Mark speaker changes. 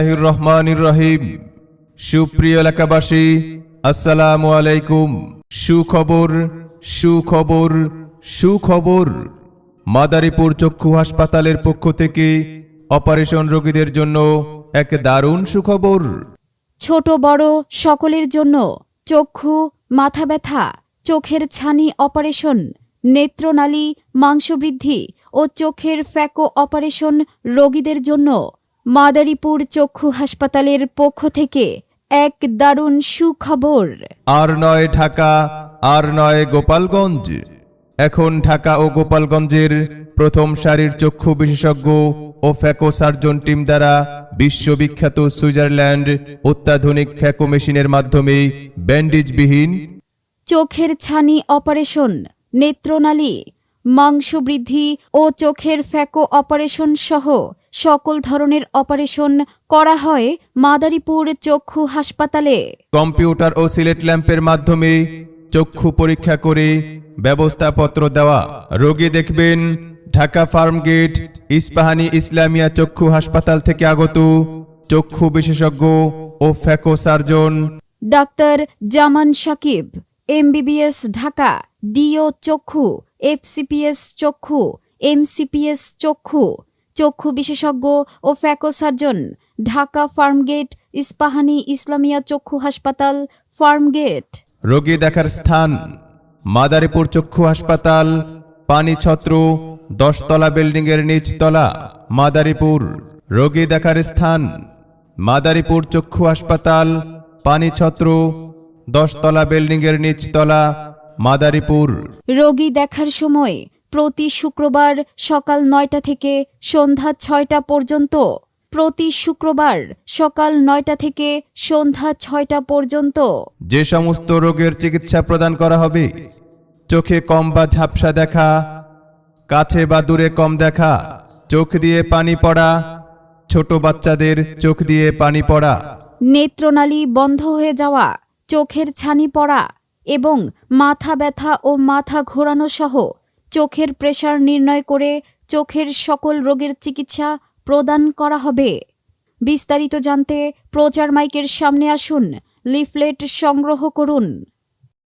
Speaker 1: রহমানির রহিম। সুপ্রিয় এলাকাবাসী, আসসালামু আলাইকুম। সুখবর সুখবর সুখবর। মাদারীপুর চক্ষু হাসপাতালের পক্ষ থেকে অপারেশন রোগীদের জন্য এক দারুণ সুখবর।
Speaker 2: ছোট, বড় সকলের জন্য চক্ষু, মাথা ব্যথা, চোখের ছানি অপারেশন, নেত্রনালী, মাংসবৃদ্ধি ও চোখের ফ্যাকো অপারেশন রোগীদের জন্য মাদারীপুর চক্ষু হাসপাতালের পক্ষ থেকে এক দারুণ সুখবর।
Speaker 1: আর নয় ঢাকা আর নয় গোপালগঞ্জ। এখন ঢাকা ও গোপালগঞ্জের প্রথম সারির চক্ষু বিশেষজ্ঞ ও ফ্যাকো সার্জন টিম দ্বারা বিশ্ববিখ্যাত সুইজারল্যান্ড অত্যাধুনিক ফ্যাকো মেশিনের মাধ্যমে ব্যান্ডেজবিহীন
Speaker 2: চোখের ছানি অপারেশন নেত্রনালী মাংস বৃদ্ধি ও চোখের ফ্যাকো অপারেশন সহ সকল ধরনের অপারেশন করা হয় মাদারীপুর চক্ষু হাসপাতালে।
Speaker 1: কম্পিউটার ও সিলেট ল্যাম্পের মাধ্যমে চক্ষু পরীক্ষা করে ব্যবস্থাপত্র দেওয়া। রোগী দেখবেন ঢাকা ফার্মগেট ইস্পাহানি ইসলামিয়া চক্ষু হাসপাতাল থেকে আগত চক্ষু বিশেষজ্ঞ ও phaco surgeon.
Speaker 2: Doctor Zaman Sakib MBBS Dhaka DO চক্ষু এফসিপিএস চক্ষু এমসিপিএস চক্ষু চক্ষু বিশেষজ্ঞ ও ফ্যাকো সার্জন ঢাকা ফার্মগেট ইস্পাহানি ইসলামিয়া চক্ষু হাসপাতাল ফার্মগেট।
Speaker 1: রোগী দেখার স্থান মাদারীপুর চক্ষু হাসপাতাল পানি ছত্র দশতলা বিল্ডিংয়ের নিচতলা মাদারীপুর। রোগী দেখার স্থান মাদারীপুর চক্ষু হাসপাতাল পানি ছত্র দশতলা বিল্ডিংয়ের নিচতলা মাদারীপুর।
Speaker 2: রোগী দেখার সময় প্রতি শুক্রবার সকাল নয়টা থেকে সন্ধ্যা ছয়টা পর্যন্ত? প্রতি শুক্রবার সকাল নয়টা থেকে সন্ধ্যা ছয়টা পর্যন্ত?
Speaker 1: যে সমস্ত রোগের চিকিৎসা প্রদান করা হবে চোখে কম বা ঝাপসা দেখা কাছে বা দূরে কম দেখা চোখ দিয়ে পানি পড়া ছোট বাচ্চাদের চোখ দিয়ে পানি পড়া।
Speaker 2: নেত্রনালী বন্ধ হয়ে যাওয়া চোখের ছানি পড়া এবং মাথা ব্যথা ও মাথা ঘোরানো সহ চোখের প্রেশার নির্ণয় করে চোখের সকল রোগের চিকিৎসা প্রদান করা হবে। বিস্তারিত জানতে প্রচার মাইকের সামনে আসুন, লিফলেট সংগ্রহ করুন।